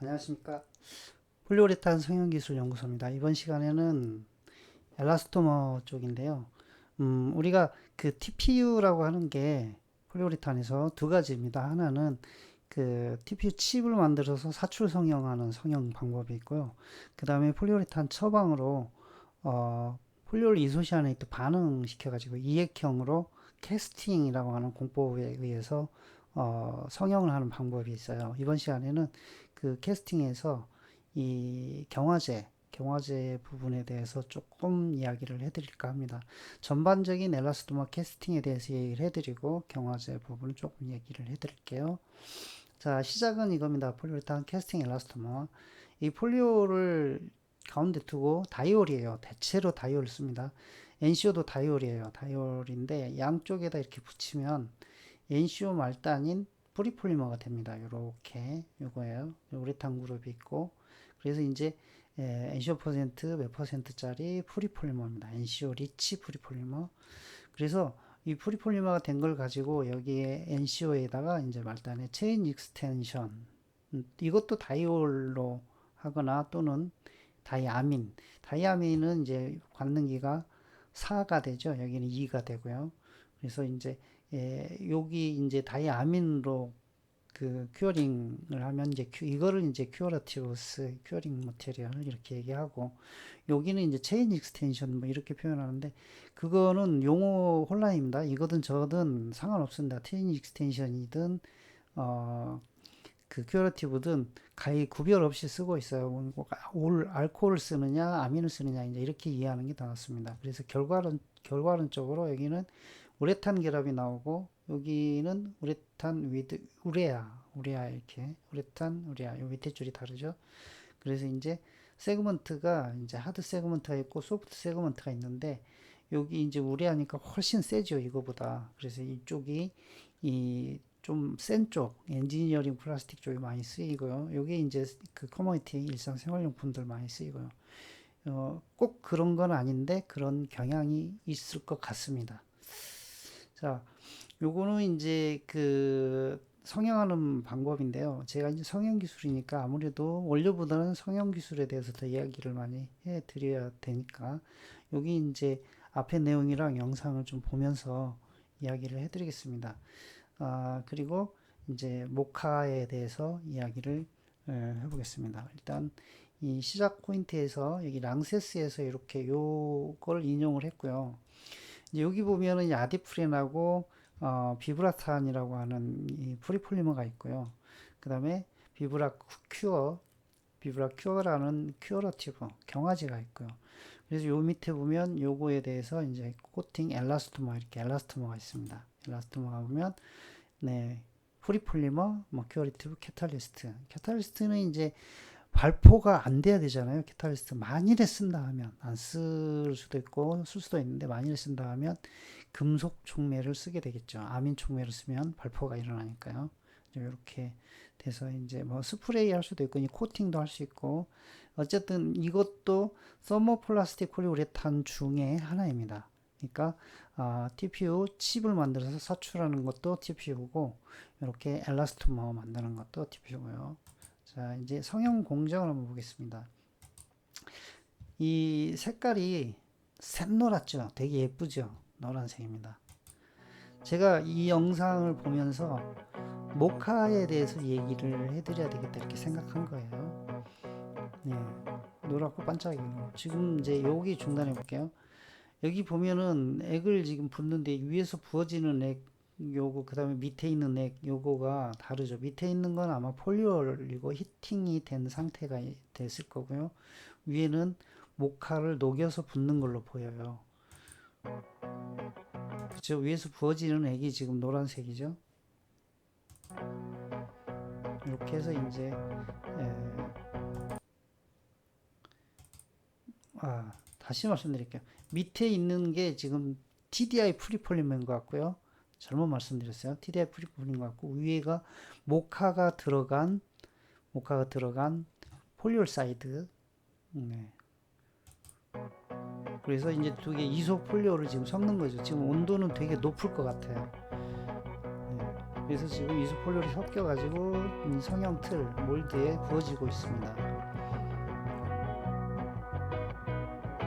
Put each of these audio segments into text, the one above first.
안녕하십니까. 폴리우레탄 성형기술연구소입니다. 이번 시간에는 엘라스토머 쪽인데요. 음, 우리가 그 TPU라고 하는 게 폴리우레탄에서 두 가지입니다. 하나는 그 TPU 칩을 만들어서 사출 성형하는 성형 방법이 있고요. 그 다음에 폴리우레탄 처방으로 어, 폴리올 이소시아네이트 반응시켜 가지고 이액형으로 캐스팅이라고 하는 공법에 의해서 어, 성형을 하는 방법이 있어요. 이번 시간에는 그 캐스팅에서 이 경화제, 경화제 부분에 대해서 조금 이야기를 해드릴까 합니다. 전반적인 엘라스토마 캐스팅에 대해서 얘기를 해드리고 경화제 부분을 조금 얘기를 해드릴게요. 자, 시작은 이겁니다. 폴리우레탄 캐스팅 엘라스토마. 이 폴리오를 가운데 두고 다이올이에요. 대체로 다이올을 씁니다. NCO도 다이올이에요. 다이올인데 양쪽에다 이렇게 붙이면 NCO 말단인 프리폴리머가 됩니다. 이렇게 요거예요. 우레탄 그룹이 있고 그래서 이제 에, NCO 퍼센트 몇 퍼센트짜리 프리폴리머입니다. NCO 리치 프리폴리머. 그래서 이 프리폴리머가 된 걸 가지고 여기에 NCO에다가 이제 말단에 체인 익스텐션 음, 이것도 다이올로 하거나 또는 다이아민. 다이아민은 이제 관능기가 4가 되죠. 여기는 2가 되고요. 그래서 이제 예, 여기 이제 다이아민으로 그 큐어링을 하면 이제 큐, 이거를 이제 큐어러티브스 큐어링 모테리얼 이렇게 얘기하고 여기는 이제 체인 익스텐션 뭐 이렇게 표현하는데 그거는 용어 혼란입니다. 이거든 저든 상관없습니다. 체인 익스텐션이든 어, 그 큐어러티브든 가히 구별 없이 쓰고 있어요. 뭐올 알코올을 쓰느냐 아민을 쓰느냐 이제 이렇게 이해하는 게 더 낫습니다. 그래서 결과론 결과론적으로 여기는 우레탄 결합이 나오고 여기는 우레탄 위드 우레아 우레아 이렇게 우레탄 우레아 요 밑에 줄이 다르죠. 그래서 이제 세그먼트가 이제 하드 세그먼트가 있고 소프트 세그먼트가 있는데 여기 이제 우레아니까 훨씬 세죠 이거보다. 그래서 이쪽이 이 좀센 쪽, 엔지니어링 플라스틱 쪽이 많이 쓰이고요. 요게 이제 그 커머니티 일상 생활용품들 많이 쓰이고요. 어, 꼭 그런 건 아닌데 그런 경향이 있을 것 같습니다. 자, 요거는 이제 그 성형하는 방법인데요. 제가 이제 성형 기술이니까 아무래도 원료보다는 성형 기술에 대해서 더 이야기를 많이 해 드려야 되니까 여기 이제 앞에 내용이랑 영상을 좀 보면서 이야기를 해 드리겠습니다. 아, 그리고 이제 모카에 대해서 이야기를 에, 해보겠습니다. 일단 이 시작 포인트에서 여기 랑세스에서 이렇게 요걸 인용을 했고요. 여기 보면은 이 아디프린하고 어, 비브라탄이라고 하는 이 프리폴리머가 있고요. 그 다음에 비브라 큐어, 비브라 큐어라는 큐어러티브 경화제가 있고요. 그래서 요 밑에 보면 요거에 대해서 이제 코팅 엘라스토머 이렇게 엘라스토머가 있습니다. 엘라스토머가 보면 네 프리폴리머, 뭐 큐어리티브, 캐탈리스트. 캐탈리스트는 이제 발포가 안 돼야 되잖아요. 캐탈리스트 만일에 쓴다 하면 안 쓸 수도 있고 쓸 수도 있는데 만일에 쓴다 하면 금속 촉매를 쓰게 되겠죠. 아민 촉매를 쓰면 발포가 일어나니까요. 이렇게 돼서 이제 뭐 스프레이 할 수도 있고 코팅도 할 수 있고 어쨌든 이것도 서머플라스틱 폴리우레탄 중에 하나입니다. 그러니까 아, TPU 칩을 만들어서 사출하는 것도 TPU고 이렇게 엘라스토머 만드는 것도 TPU고요. 자, 이제 성형 공정을 한번 보겠습니다. 이 색깔이 샛노랗죠? 되게 예쁘죠? 노란색입니다. 제가 이 영상을 보면서 모카에 대해서 얘기를 해드려야 되겠다 이렇게 생각한 거예요. 네, 노랗고 반짝이고 지금 이제 여기 중단해 볼게요. 여기 보면은 액을 지금 붓는데 위에서 부어지는 액 요거 그다음에 밑에 있는 액 요거가 다르죠. 밑에 있는 건 아마 폴리올이고 히팅이 된 상태가 됐을 거고요. 위에는 모카를 녹여서 붓는 걸로 보여요. 그죠? 위에서 부어지는 액이 지금 노란색이죠. 이렇게 해서 이제 에, 아 다시 말씀드릴게요. 밑에 있는 게 지금 TDI 프리폴리머인 것 같고요. 잘못 말씀드렸어요. TDI 것 같고 위에가 모카가 들어간 모카가 들어간 폴리올 사이드. 네. 그래서 이제 두 개 이소 폴리오를 지금 섞는 거죠. 지금 온도는 되게 높을 것 같아요. 네. 그래서 지금 이소 폴리올이 섞여가지고 이 성형 틀 몰드에 부어지고 있습니다.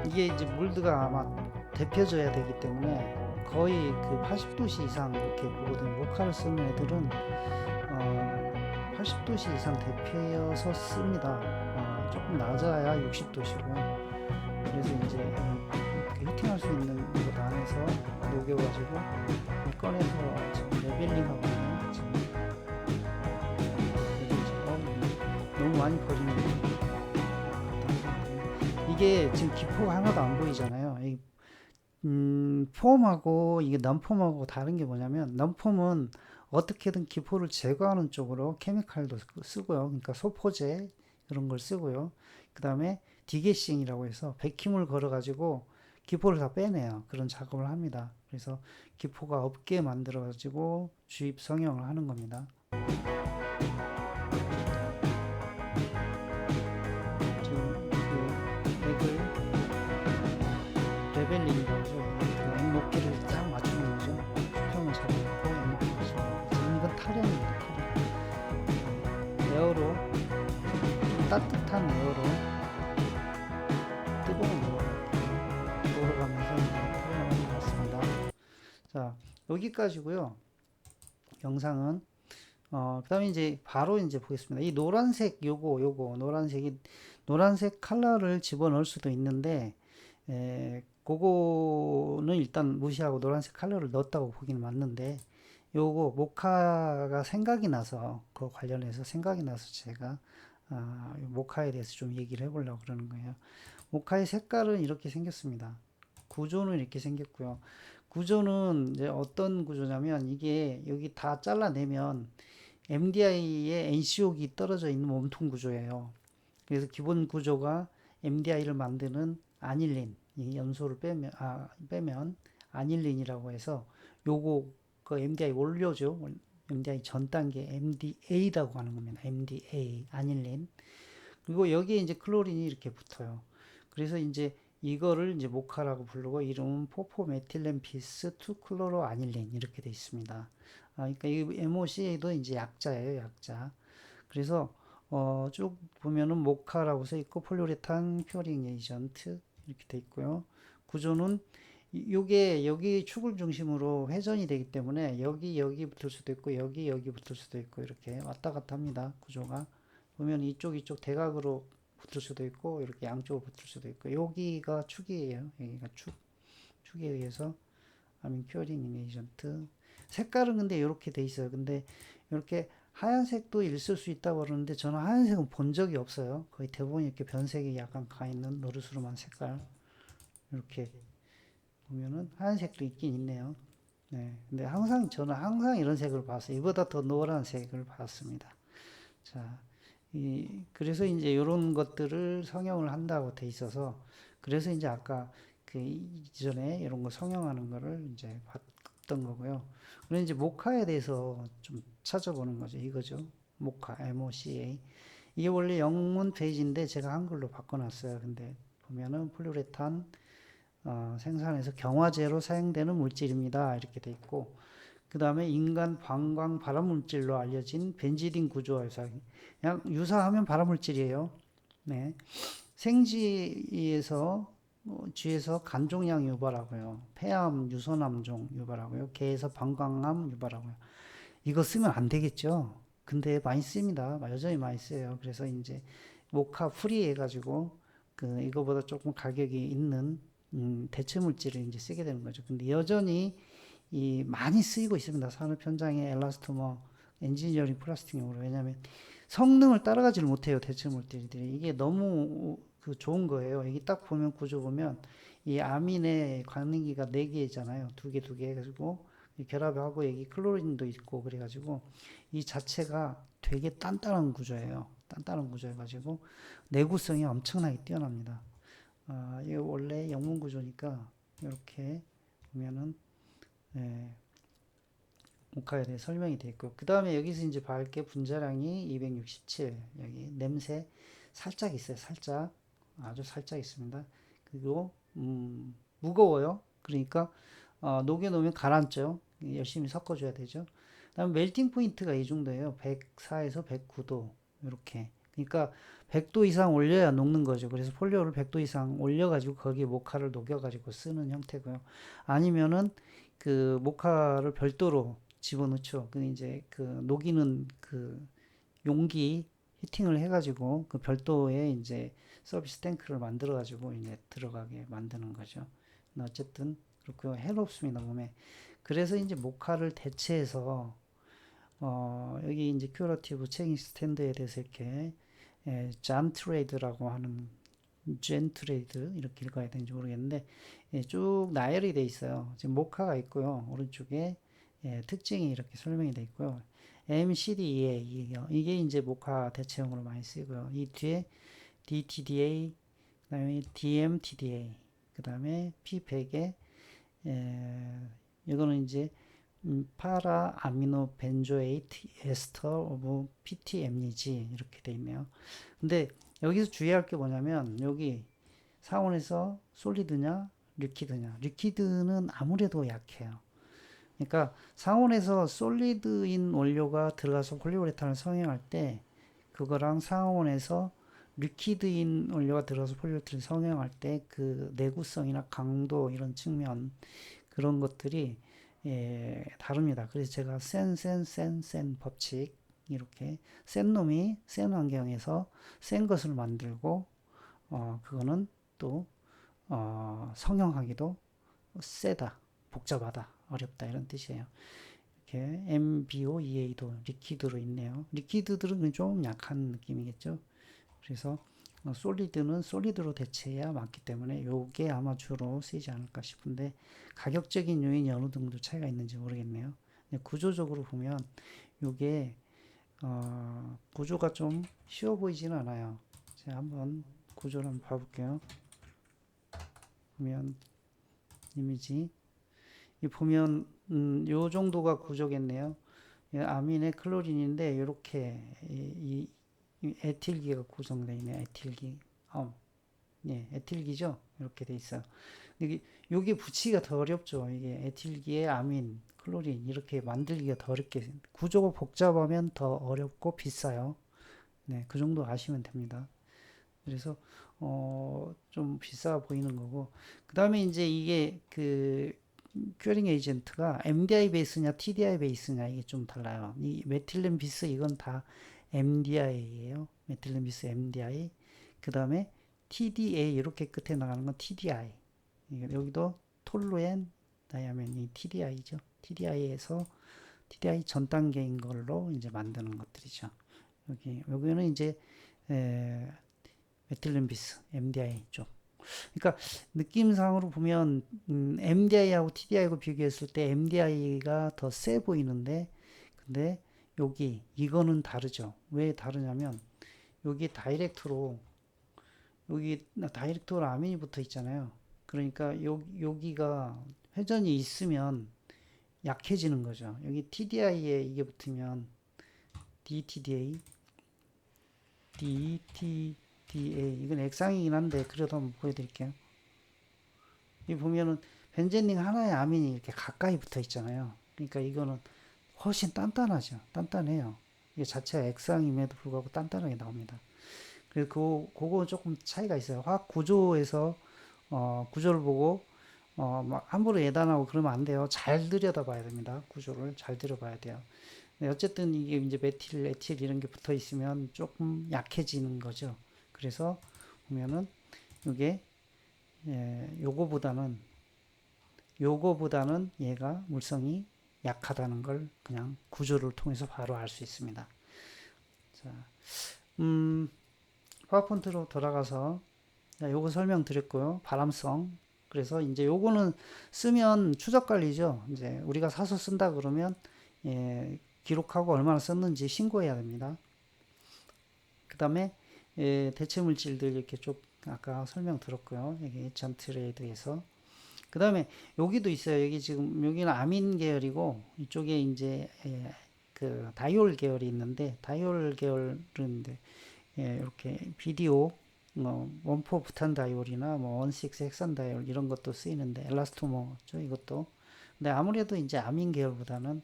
이게 이제 몰드가 아마 데펴져야 되기 때문에 거의 그 80도씨 이상 이렇게 보거든요. 모카를 쓰는 애들은 어, 80도씨 이상 데펴서 씁니다. 어, 조금 낮아야 60도시고 그래서 이제 이 히팅할 수 있는 곳 안에서 녹여가지고 꺼내서 지금 레벨링 하고 있는 지금 어, 너무 많이 버리는. 이게 지금 기포가 하나도 안 보이잖아요. 이, 음, 폼하고 이게 넘폼하고 다른 게 뭐냐면 넘폼은 어떻게든 기포를 제거하는 쪽으로 케미칼도 쓰- 쓰고요. 그러니까 소포제 그런 걸 쓰고요. 그 다음에 디게싱이라고 해서 백힘을 걸어가지고 기포를 다 빼내요. 그런 작업을 합니다. 그래서 기포가 없게 만들어가지고 주입 성형을 하는 겁니다. 여기까지고요. 영상은 어, 그다음에 이제 바로 이제 보겠습니다. 이 노란색 요거 요거 노란색이 노란색 컬러를 집어넣을 수도 있는데 에, 그거는 일단 무시하고 노란색 컬러를 넣었다고 보기는 맞는데 요거 모카가 생각이 나서 그 관련해서 생각이 나서 제가 아, 이 모카에 대해서 좀 얘기를 해보려고 그러는 거예요. 모카의 색깔은 이렇게 생겼습니다. 구조는 이렇게 생겼고요. 구조는 이제 어떤 구조냐면 이게 여기 다 잘라내면 MDI에 NCO기 떨어져 있는 몸통 구조예요. 그래서 기본 구조가 MDI를 만드는 아닐린 이 연소를 빼면 아 빼면 아닐린이라고 해서 요거 그 MDI 원료죠. MDI 전 단계 MDA라고 하는 겁니다. MDA 아닐린. 그리고 여기에 이제 클로린이 이렇게 붙어요. 그래서 이제 이거를 이제 모카라고 부르고 이름은 포포메틸렌피스 2클로로 아닐린 이렇게 돼 있습니다. 아, 그러니까 이 MOCA도 이제 약자예요, 약자. 그래서 어, 쭉 보면은 모카라고 써 있고 폴리우레탄 큐어링 에이전트 이렇게 돼 있고요. 구조는 이- 요게 여기 축을 중심으로 회전이 되기 때문에 여기 여기 붙을 수도 있고 여기 여기 붙을 수도 있고 이렇게 왔다 갔다 합니다. 구조가 보면 이쪽 이쪽 대각으로 붙을 수도 있고 이렇게 양쪽으로 붙을 수도 있고 여기가 축이에요. 여기가 축 축에 의해서 아민 큐어링 에이전트 색깔은 근데 이렇게 돼 있어요. 근데 이렇게 하얀색도 있을 수 있다고 그러는데 저는 하얀색은 본 적이 없어요. 거의 대부분 이렇게 변색이 약간 가 있는 노르스름한 색깔 이렇게 보면은 하얀색도 있긴 있네요. 네, 근데 항상 저는 항상 이런 색을 봤어요. 이보다 더 노란 색을 봤습니다. 자, 이 그래서 이제 이런 것들을 성형을 한다고 돼 있어서 그래서 이제 아까 그 이전에 이런 거 성형하는 거를 이제 봤던 거고요. 그럼 이제 모카에 대해서 좀 찾아보는 거죠. 이거죠. 모카, MOCA. 이게 원래 영문 페이지인데 제가 한글로 바꿔놨어요. 근데 보면은 폴리우레탄 어, 생산에서 경화제로 사용되는 물질입니다. 이렇게 돼 있고 그 다음에 인간 방광 발암물질로 알려진 벤지딘 구조화 유사 그냥 유사하면 발암물질이에요. 네. 생쥐에서 어, 쥐에서 간종양 유발하고요. 폐암, 유선암종 유발하고요. 개에서 방광암 유발하고요. 이거 쓰면 안 되겠죠. 근데 많이 씁니다. 여전히 많이 써요. 그래서 이제 모카 프리 해가지고 그 이거보다 조금 가격이 있는 음, 대체 물질을 이제 쓰게 되는 거죠. 근데 여전히 이 많이 쓰이고 있습니다. 산업 현장에 엘라스토머, 엔지니어링 플라스틱 용으로 왜냐하면 성능을 따라가지를 못해요. 대체 물질들이 이게 너무 그 좋은 거예요. 여기 딱 보면 구조 보면 이 아민의 관능기가 네 개잖아요. 두 개, 두개 해가지고 결합하고 여기 클로린도 있고 그래가지고 이 자체가 되게 단단한 구조예요. 단단한 구조여가지고 내구성이 엄청나게 뛰어납니다. 아, 이거 원래 영문 구조니까 이렇게 보면은 예, 모카에 대해 설명이 되어 있고 그 다음에 여기서 이제 밝게 분자량이 267 여기 냄새 살짝 있어요. 살짝 아주 살짝 있습니다. 그리고 음, 무거워요. 그러니까 어, 녹여 놓으면 가라앉죠. 열심히 섞어줘야 되죠. 그 다음에 멜팅 포인트가 이 정도예요. 104에서 109도 이렇게. 그러니까 100도 이상 올려야 녹는 거죠. 그래서 폴리오를 100도 이상 올려가지고 거기에 모카를 녹여가지고 쓰는 형태고요. 아니면은 그 모카를 별도로 집어넣죠. 그 이제 그 녹이는 그 용기 히팅을 해가지고 그 별도의 이제 서비스 탱크를 만들어가지고 이제 들어가게 만드는 거죠. 어쨌든 그렇고요. 해롭습니다 몸에. 그래서 이제 모카를 대체해서 어 여기 이제 큐러티브 체킹 스탠드에 대해서 이렇게 예, 잠 트레이드라고 하는 젠 트레이드 이렇게 읽어야 되는지 모르겠는데 예, 쭉 나열이 돼 있어요. 지금 모카가 있고요. 오른쪽에 예, 특징이 이렇게 설명이 돼 있고요. MCDA. 이게 이제 모카 대체형으로 많이 쓰고요. 이 뒤에 DTDA 그다음에 DMTDA 그다음에 P100에 에, 이거는 이제 음, 파라 아미노 벤조에이트 에스터 오브 PTMG 이렇게 돼 있네요. 근데 여기서 주의할 게 뭐냐면 여기 상온에서 솔리드냐 리퀴드냐 리퀴드는 아무래도 약해요. 그러니까 상온에서 솔리드인 원료가 들어가서 폴리우레탄을 성형할 때 그거랑 상온에서 리퀴드인 원료가 들어가서 폴리우레탄을 성형할 때 그 내구성이나 강도 이런 측면 그런 것들이 예, 다릅니다. 그래서 제가 센, 센, 센, 센 법칙 이렇게 센 놈이 센 환경에서 센 것을 만들고 어, 그거는 또 어, 성형하기도 세다, 복잡하다, 어렵다 이런 뜻이에요. 이렇게 MBO, EA도 리퀴드로 있네요. 리퀴드들은 좀 약한 느낌이겠죠. 그래서 어, 솔리드는 솔리드로 대체해야 맞기 때문에 요게 아마 주로 쓰이지 않을까 싶은데 가격적인 요인이 어느 정도 차이가 있는지 모르겠네요. 구조적으로 보면 요게 어, 구조가 좀 쉬워 보이지는 않아요. 제가 한번 구조를 한번 봐볼게요. 보면 이미지 이 보면 음, 요 정도가 구조겠네요. 이 아민의 클로린인데 이렇게 이, 이 에틸기가 구성되어 있네. 에틸기. 어. 예, 에틸기죠. 이렇게 돼 있어요. 이게 요게 붙이기가 더 어렵죠. 이게 에틸기에 아민, 클로린 이렇게 만들기가 더 어렵게 구조가 복잡하면 더 어렵고 비싸요. 네, 그 정도 아시면 됩니다. 그래서 어, 좀 비싸 보이는 거고 그 다음에 이제 이게 그 큐어링 에이전트가 MDI 베이스냐 TDI 베이스냐 이게 좀 달라요. 이 메틸렌 비스 이건 다 MDI예요. 메틸렌 비스 MDI. 그 다음에 TDA 이렇게 끝에 나가는 건 TDI. 여기도 톨루엔 다이아멘이 TDI죠. TDI에서 TDI 전 단계인 걸로 이제 만드는 것들이죠. 여기 여기는 이제 에, 메틸렌 비스 MDI 쪽. 그러니까 느낌상으로 보면 음, MDI하고 TDI하고 비교했을 때 MDI가 더 세 보이는데 근데 여기 이거는 다르죠. 왜 다르냐면 여기 다이렉트로 여기 다이렉트로 아민이 붙어 있잖아요. 그러니까 요, 여기가 회전이 있으면 약해지는 거죠. 여기 TDI에 이게 붙으면 DTDA, DTDA 이건 액상이긴 한데 그래도 한번 보여드릴게요. 이 보면은 벤젠링 하나의 아민이 이렇게 가까이 붙어 있잖아요. 그러니까 이거는 훨씬 단단하죠. 단단해요. 이게 자체가 액상임에도 불구하고 단단하게 나옵니다. 그래서 그, 그거 조금 차이가 있어요. 화학 구조에서, 어, 구조를 보고, 어, 막 함부로 예단하고 그러면 안 돼요. 잘 들여다봐야 됩니다. 구조를 잘 들여봐야 돼요. 네, 어쨌든 이게 이제 메틸, 에틸 이런 게 붙어 있으면 조금 약해지는 거죠. 그래서 보면은 이게 예, 요거보다는 요거보다는 얘가 물성이 약하다는 걸 그냥 구조를 통해서 바로 알 수 있습니다. 자, 음, 파워포인트로 돌아가서 자, 요거 설명드렸고요. 바람성. 그래서 이제 요거는 쓰면 추적 관리죠. 이제 우리가 사서 쓴다 그러면 예, 기록하고 얼마나 썼는지 신고해야 됩니다. 그 다음에 예, 대체 물질들 이렇게 쭉 아까 설명 들었고요. 여기 전트레이드에서 그 다음에 여기도 있어요. 여기 지금 여기는 아민 계열이고 이쪽에 이제 예, 그 다이올 계열이 있는데 다이올 계열은 예, 이렇게 비디오 뭐 원포 부탄 다이올이나 뭐 원식스 헥산 다이올 이런 것도 쓰이는데 엘라스토모죠 이것도 근데 아무래도 이제 아민 계열보다는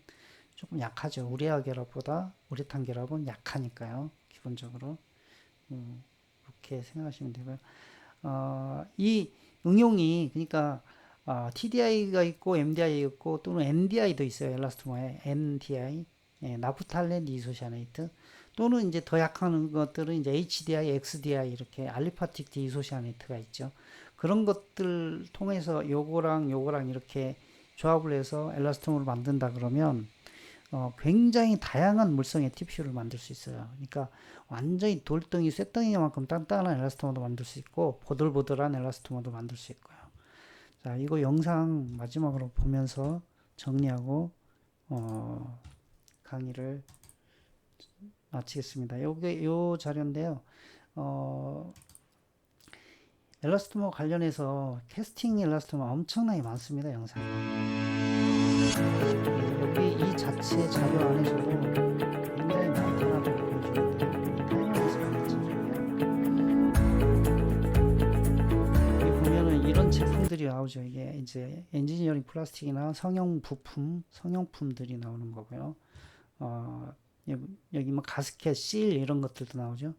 조금 약하죠. 우레아 결합보다 우레탄 결합은 약하니까요. 기본적으로 음, 그렇게 생각하시면 되고요. 어, 이 응용이 그러니까 어, TDI가 있고 MDI가 있고 또는 NDI도 있어요. 엘라스토마에 NDI, 예, 나프탈렌 디소시아네이트 또는 이제 더 약한 것들은 이제 HDI, XDI 이렇게 알리파틱 디소시아네이트가 있죠. 그런 것들 통해서 요거랑 요거랑 이렇게 조합을 해서 엘라스토모를 만든다 그러면 어, 굉장히 다양한 물성의 TPU를 만들 수 있어요. 그러니까 완전히 돌덩이, 쇳덩이만큼 단단한 엘라스토모도 만들 수 있고 보들보들한 엘라스토모도 만들 수 있고요. 자, 이거 영상 마지막으로 보면서 정리하고 어, 강의를 마치겠습니다. 요게 요 자료인데요. 어, 엘라스토모 관련해서 캐스팅 엘라스토모 엄청나게 많습니다. 영상이. 여기 이 자체 자료 안에서도 굉장히 이런 제품들이 나오죠. 이게 이제 엔지니어링 플라스틱이나 성형 부품, 성형품들이 나오는 거고요. 어, 여기, 뭐 가스켓, 실 이런 것들도 나오죠.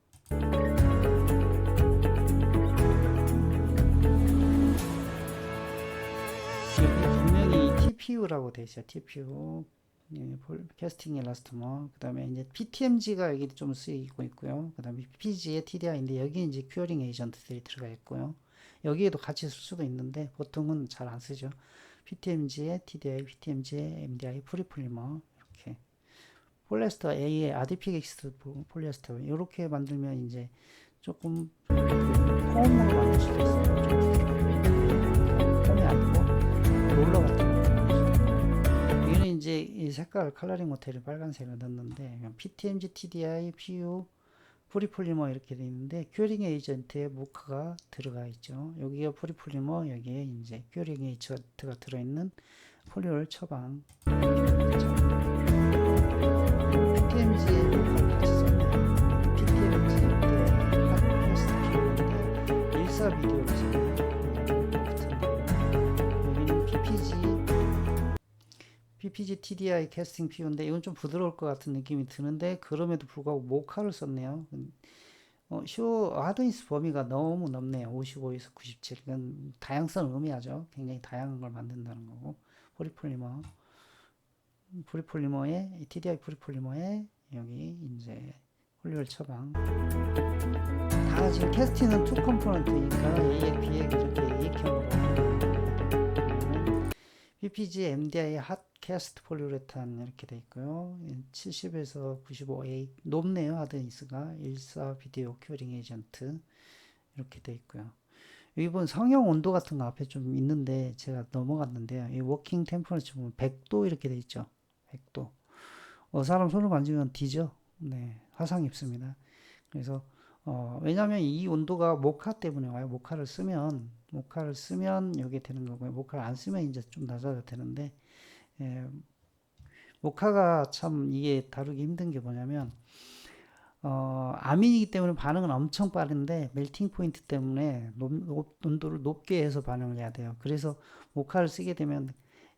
TPU라고 돼 있어요. TPU. 캐스팅 엘라스토머. 그 다음에 이제 PTMG가 여기 좀 쓰이고 있고요. 그 다음에 PPG의 TDI인데 여기 이제 큐어링 에이전트들이 들어가 있고요. 여기에도 같이 쓸 수도 있는데 보통은 잘 안 쓰죠. PTMG의 TDI, PTMG의 MDI, 프리폴리머 이렇게 폴리에스터 A의 아디픽엑스 폴리에스터 이렇게 만들면 이제 조금 폼으로 만들 수도 있어요. 좀 폼이 아니고 롤러 같은 거. 여기는 이제 이 색깔 컬러링 모델을 빨간색을 넣었는데 PTMG, TDI, PU, 프리폴리머 이렇게 돼 있는데 큐어링 에이전트에 모크가 들어가 있죠. 여기가 프리폴리머, 여기에 이제 큐어링 에이전트가 들어있는 폴리올 처방. PTMG에 모크를 같이 썼네요. PTMG 핫캐스트 일사 비디오를 썼네요. 여기는 PPG PPG TDI 캐스팅 PU인데 이건 좀 부드러울 것 같은 느낌이 드는데 그럼에도 불구하고 모카를 썼네요. 어, 쇼 하드니스 범위가 너무 넓네요. 55에서 97. 이건 다양성을 의미하죠. 굉장히 다양한 걸 만든다는 거고 포리폴리머 포리폴리머에 TDI 포리폴리머에 여기 이제 폴리올 처방 다 지금 캐스팅은 투 컴포넌트니까 A에 B에 이렇게 이익형으로 PPG MDI 핫 캐스트 폴리우레탄 이렇게 돼 있고요. 70에서 95A 높네요. 하드니스가 14 비디오 큐어링 에이전트 이렇게 돼 있고요. 보면 성형 온도 같은 거 앞에 좀 있는데 제가 넘어갔는데요. 이 워킹 템퍼레처 보면 100도 이렇게 돼 있죠. 100도. 어, 사람 손을 만지면 뒤죠. 네, 화상 입습니다. 그래서 어, 왜냐하면 이 온도가 모카 때문에 와요. 모카를 쓰면 모카를 쓰면 이게 되는 거고요. 모카를 안 쓰면 이제 좀 낮아도 되는데 예, 모카가 참 이게 다루기 힘든 게 뭐냐면 어, 아민이기 때문에 반응은 엄청 빠른데 멜팅 포인트 때문에 높, 높- 온도를 높게 해서 반응을 해야 돼요. 그래서 모카를 쓰게 되면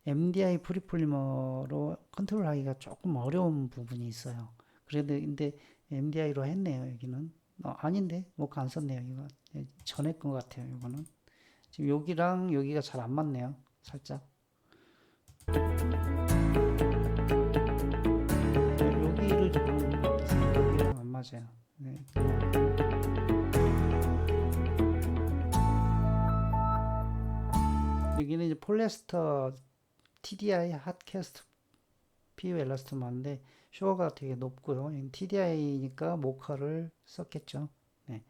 MDI 프리폴리머로 컨트롤하기가 조금 어려운 부분이 있어요. 그래도 근데 MDI로 했네요. 여기는 어, 아닌데 모카 안 썼네요. 이거 예, 전에 것 같아요. 이거는 지금 여기랑 여기가 잘 안 맞네요. 살짝. 여기를 같아서 여기랑 안 맞아요. 네. 여기는 이제 폴리에스터 TDI 핫캐스트 PU 엘라스토마인데 쇼가 되게 높고요. TDI니까 모카를 썼겠죠. 네.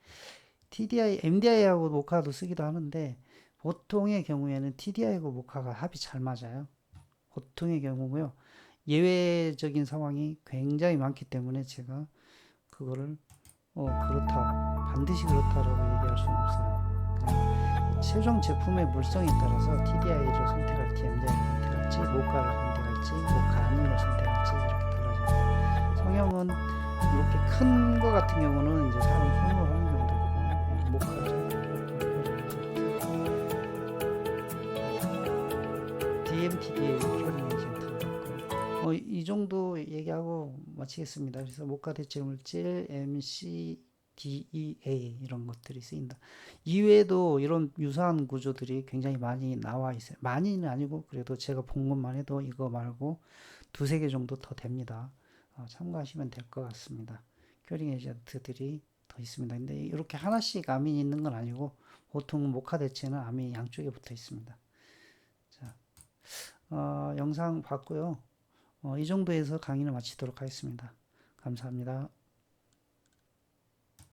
TDI, MDI하고 모카도 쓰기도 하는데 보통의 경우에는 TDI하고 모카가 합이 잘 맞아요. 보통의 경우고요. 예외적인 상황이 굉장히 많기 때문에 제가 그거를 어 그렇다 반드시 그렇다라고 얘기할 수는 없어요. 그냥 최종 제품의 물성에 따라서 TDI를 선택할지 MDI를 선택할지 모카를 선택할지 모카 아닌 걸 선택할지 이렇게 달라져요. 성형은 이렇게 큰 거 같은 경우는 이제 사람 손으로 하는 경우도 있고 모카죠. DMTDA 큐어링 에이전트 어, 이이 정도 얘기하고 마치겠습니다. 그래서 목화 대체 물질, MC, DEA 이런 것들이 쓰인다. 이외에도 이런 유사한 구조들이 굉장히 많이 나와 있어요. 많이는 아니고 그래도 제가 본 것만 해도 이거 말고 두세 개 정도 더 됩니다. 어, 참고하시면 될 것 같습니다. 큐링 에이전트들이 더 있습니다. 근데 이렇게 하나씩 아민이 있는 건 아니고 보통 목화 대체는 아민이 양쪽에 붙어 있습니다. 자, 어, 영상 봤고요. 어, 이 정도에서 강의를 마치도록 하겠습니다. 감사합니다.